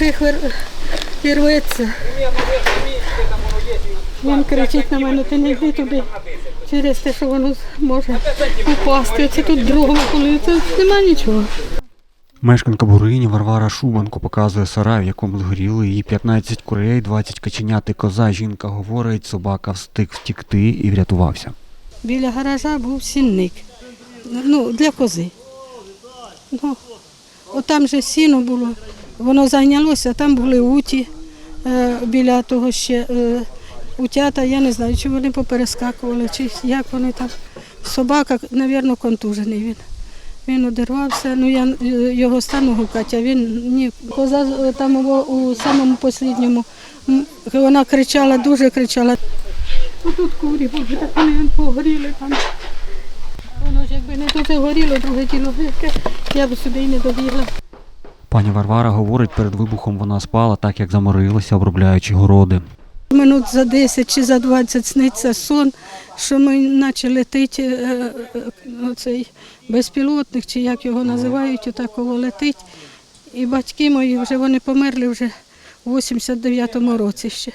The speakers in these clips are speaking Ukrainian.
шифер і рветься. Він кричить на мене, ти не йди туди через те, що воно може упасти. Оце тут другому, коли це нема нічого. Мешканка Бурині Варвара Шубанко показує сарай, в якому згоріли її 15 курей, 20 каченят і коза. Жінка говорить, собака встиг втікти і врятувався. Біля гаража був сінник. Ну, для кози. Ну, от там же сіно було, воно зайнялося, там були уті е, біля того ще е, утята, я не знаю, чи вони поперескакували, чи як вони там. Собака, мабуть, контужений він. Він одервався, ну я е, його стану гукати, а він ні. Коза там у, самому останньому, вона кричала, дуже кричала. Тут курі були, так вони погоріли там. Воно ж якби не дуже горіло, друге тіло я б сюди і не добігла. Пані Варвара говорить, перед вибухом вона спала, так як заморилася, обробляючи городи. Минут за 10 чи за 20 сниться сон, що ми наче летить е, е, оцей безпілотник, чи як його називають, отакого летить. І батьки мої вже вони померли вже у 89-му році ще.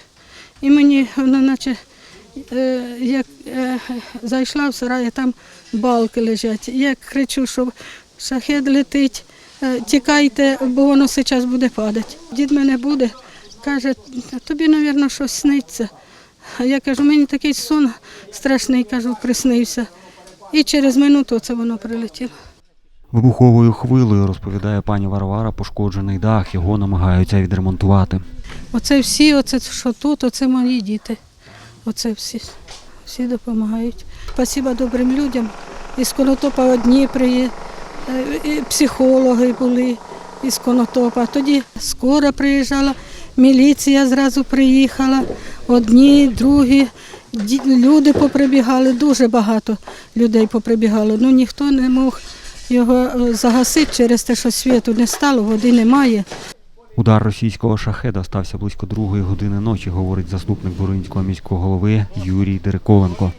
І мені воно наче е, як зайшла в сарай, там балки лежать. Я кричу, що шахет летить, тікайте, бо воно зараз буде падати. Дід мене буде, каже, тобі, мабуть, щось сниться. А я кажу, мені такий сон страшний, кажу, приснився. І через минуту це воно прилетіло. Вибуховою хвилею, розповідає пані Варвара, пошкоджений дах, його намагаються відремонтувати. Оце всі, оце що тут, оце мої діти. Оце всі, всі допомагають. Спасибо добрим людям. Із Конотопа одні приї, е, і психологи були із Конотопа. Тоді скоро приїжджала, міліція зразу приїхала, одні, другі. Люди поприбігали, дуже багато людей поприбігало. Ну ніхто не мог його е, загасити через те, що світу не стало, води немає. Удар російського шахеда стався близько другої години ночі, говорить заступник Буринського міського голови Юрій Дереколенко.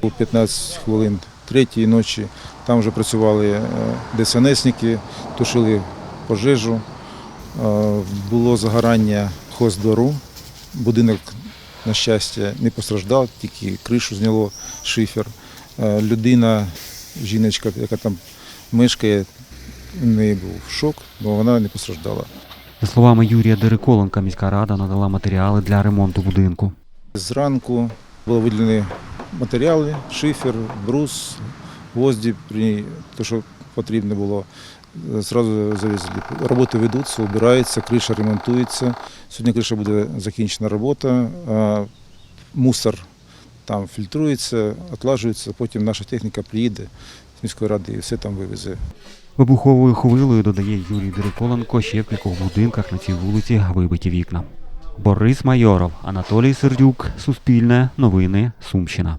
У 15 хвилин третьої ночі там вже працювали е, ДСНСники, тушили пожежу. Е, Було загорання хоздвору. Будинок, на щастя, не постраждав, тільки кришу зняло шифер. Е, Людина, жіночка, яка там мешкає, у неї був шок, але вона не постраждала. За словами Юрія Дереколенка, міська рада надала матеріали для ремонту будинку. Зранку були виділені матеріали, шифер, брус, гвозді, те, що потрібно було. Зразу завезли. Роботи ведуться, убираються, криша ремонтується. Сьогодні криша буде закінчена робота, мусор там фільтрується, отлажується, потім наша техніка приїде з міської ради і все там вивезе. Вибуховою хвилею, додає Юрій Дереколенко, ще в кількох будинках на цій вулиці вибиті вікна. Борис Майоров, Анатолій Сердюк, Суспільне, Новини, Сумщина.